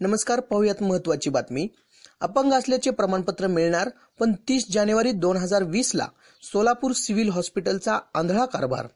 नमस्कार पाहूयात महत्वाची बातमी. अपंग असल्याचे प्रमाणपत्र मिळणार पण तीस जानेवारी दोन हजार वीस ला सोलापूर सिव्हिल हॉस्पिटलचा आंधळा कारभार.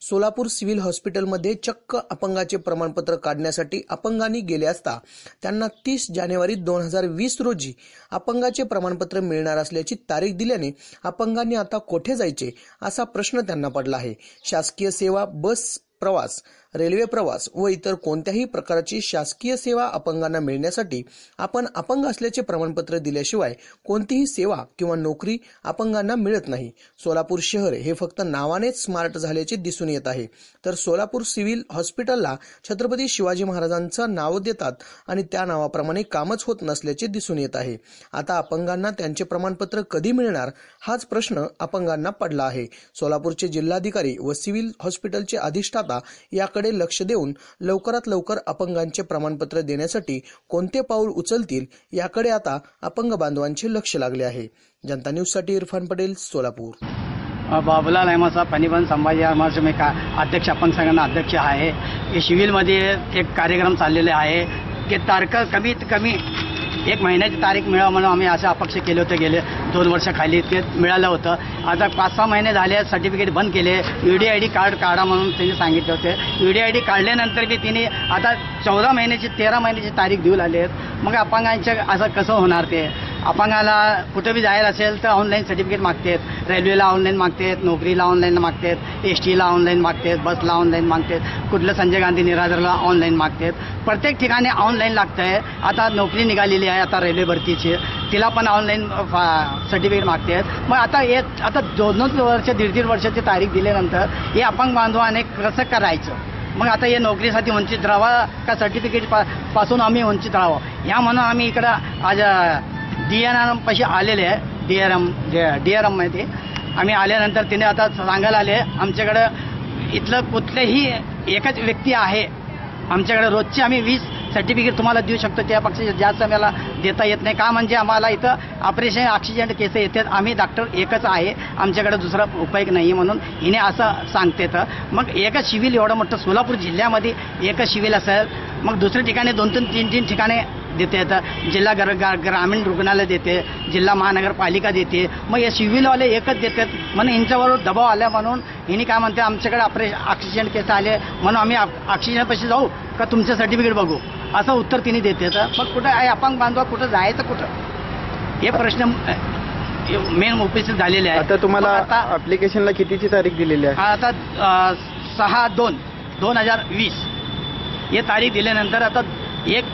सोलापूर सिव्हिल हॉस्पिटलमध्ये चक्क अपंगाचे प्रमाणपत्र काढण्यासाठी अपंगांनी गेले असता त्यांना तीस जानेवारी दोन हजार वीस रोजी अपंगाचे प्रमाणपत्र मिळणार असल्याची तारीख दिल्याने अपंगांनी आता कोठे जायचे असा प्रश्न त्यांना पडला आहे. शासकीय सेवा बस प्रवास रेल्वे प्रवास व इतर कोणत्याही प्रकारची शासकीय सेवा अपंगांना मिळण्यासाठी आपण अपंग असल्याचे प्रमाणपत्र दिल्याशिवाय कोणतीही सेवा किंवा नोकरी अपंगांना मिळत नाही. सोलापूर शहर हे फक्त नावानेच स्मार्ट झाल्याचे दिसून येत आहे. तर सोलापूर सिव्हिल हॉस्पिटलला छत्रपती शिवाजी महाराजांचं नाव देतात आणि त्या नावाप्रमाणे कामच होत नसल्याचे दिसून येत आहे. आता अपंगांना त्यांचे प्रमाणपत्र कधी मिळणार? हाच प्रश्न अपंगांना पडला आहे. सोलापूरचे जिल्हाधिकारी व सिव्हिल हॉस्पिटलचे अधिष्ठाता याकडे लक्ष देऊन लवकरात लवकर अपंगांचे प्रमाणपत्र देण्यासाठी कोणते पाऊल उचलतील याकडे आता अपंग बांधवांचे लक्ष लागले आहे. जनता न्यूजसाठी इरफान पटेल सोलापूर. बाबुलाल अहमद साहब पनीबन संभाजी महाराष्ट्र मी का अध्यक्ष आपण संघांना अध्यक्ष आहे. हे सिव्हिलमध्ये एक कार्यक्रम चाललेले आहे. की तारखा कमीत कमी एक महिन्याची तारीख मिळावं म्हणून आम्ही असं अपक्ष केले होते गेले दोन वर्ष खाली ते मिळालं होतं. आता पाच सहा महिने झाले सर्टिफिकेट बंद केले. U D I D card काढा म्हणून त्यांनी सांगितले होते. यू डी आय डी काढल्यानंतर बी तिने आता चौदा महिन्याची तेरा महिन्याची तारीख देऊ लागली आहेत. मग अपंगांच्या असं कसं होणार ते? अपंगाला कुठं बी जायला असेल तर ऑनलाईन सर्टिफिकेट मागतात. रेल्वेला ऑनलाईन मागतात नोकरीला ऑनलाईन मागतात एस टीला ऑनलाईन मागतात बसला ऑनलाईन मागतात कुठलं संजय गांधी निराधारला ऑनलाईन मागतात. प्रत्येक ठिकाणी ऑनलाईन लागतं आहे आता नोकरी निघालेली आहे आता रेल्वे भरतीची. तिला पण ऑनलाईन सर्टिफिकेट मागतात. मग आता हे आता दोन दोन वर्ष दीड दीड वर्षाची तारीख दिल्यानंतर हे अपंग बांधवाने कसं करायचं? मग आता या नोकरीसाठी वंचित राहावा का सर्टिफिकेट पा पासून आम्ही वंचित राहावं? ह्या म्हणून आम्ही इकडं आज डी एन आर एमपाशी आलेले आहे. D R M D R M ते. आम्ही आल्यानंतर तिने आता सांगायला आले आमच्याकडं इथलं कुठलेही एकच व्यक्ती आहे. आमच्याकडे रोजचे आम्ही वीस सर्टिफिकेट तुम्हाला देऊ शकतो. त्या त्यापेक्षा जास्त आम्हाला देता येत नाही. का म्हणजे आम्हाला इथं ऑपरेशन ऑक्सिजन केस येतात. आम्ही डॉक्टर एकच आहे. आमच्याकडे दुसरा उपाय नाही म्हणून हिने असं सांगते तर मग एकच शिविल एवढं मोठं सोलापूर जिल्ह्यामध्ये एकच शिविल असेल. मग दुसऱ्या ठिकाणी दोन दोन तीन तीन ठिकाणी देते तर जिल्हा गर ग्रामीण रुग्णालय देते जिल्हा महानगरपालिका देते. मग हे सिव्हिलवाले एकच देतात. म्हणून यांच्याबरोबर दबाव आल्या म्हणून हिने काय म्हणते आमच्याकडे ऑपरेशन ऑक्सिजन केस आले म्हणून आम्ही ऑक्सिजन पैसे जाऊ का तुमचं सर्टिफिकेट बघू? असं उत्तर तिने देते. तर मग कुठं आहे अपंग बांधवा कुठं जायचं कुठं? हे प्रश्न मेन उपस्थित झालेले आहे आता तुम्हाला आता ऍप्लिकेशनला कितीची तारीख दिलेली आहे? आता सहा दोन दोन हजार वीस. हे तारीख दिल्यानंतर आता एक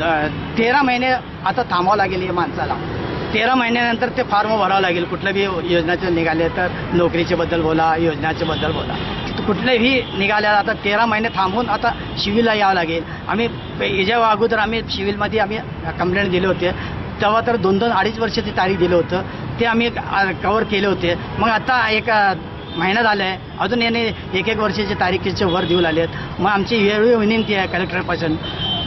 तेरा महिने आता थांबावं लागेल या माणसाला. तेरा महिन्यानंतर ते फॉर्म भरावं लागेल. कुठलं बी योजनाचे निघाले तर नोकरीचे बद्दल बोला योजनाचे बद्दल बोला. कुठल्याही निघाल्या आता तेरा महिने थांबून आता शिविलला यावं लागेल. आम्ही याच्या अगोदर आम्ही शिविलमध्ये आम्ही कंप्लेंट दिले होते. तेव्हा तर दोन दोन अडीच वर्षाची तारीख दिलं होतं. ते आम्ही कवर केले होते. मग आता एक महिना झाला आहे. अजून याने एक एक वर्षाची तारीखीचे वर देऊ लागले आहेत. मग आमची वेळोवेळी विनंती आहे कलेक्टरपासून.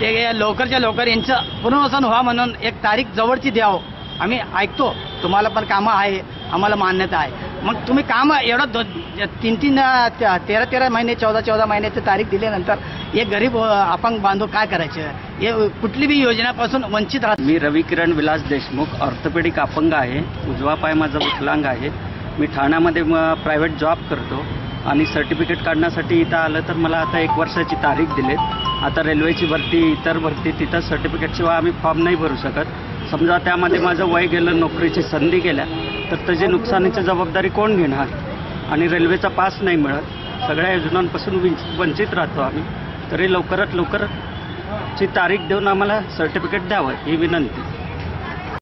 ते लवकरच्या लवकर यांचं पुनर्वसन व्हा म्हणून एक तारीख जवळची द्यावं. आम्ही ऐकतो. तुम्हाला पण कामं आहे. आम्हाला मान्यता आहे. मग तुम्ही कामं एवढं दो तीन तीन तेरा तेरा महिने चौदा चौदा महिन्याची तारीख दिल्यानंतर एक गरीब अपंग बांधव काय करायचं? हे कुठली बी योजनापासून वंचित राहत मी रविकिरण विलास देशमुख ऑर्थोपेडिक अपंग आहे. उजवा पाय माझा विकलांग आहे. मी ठाण्यामध्ये प्रायव्हेट जॉब करतो आणि सर्टिफिकेट काढण्यासाठी इथं आलं तर मला आता एक वर्षाची तारीख दिलीत आता रेल्वेची भरती इतर भरती तिथं सर्टिफिकेटशिवाय आम्ही फॉर्म नाही भरू शकत. समजा त्यामध्ये माझं वय गेलं नोकरीची संधी गेल्या तर त्याची नुकसानीची जबाबदारी कोण घेणार? आणि रेल्वेचा पास नाही मिळत. सगळ्या योजनांपासून विंच- वंचित राहतो आम्ही. तरी लवकरात लवकर ची तारीख देऊन आम्हाला सर्टिफिकेट द्यावं ही विनंती.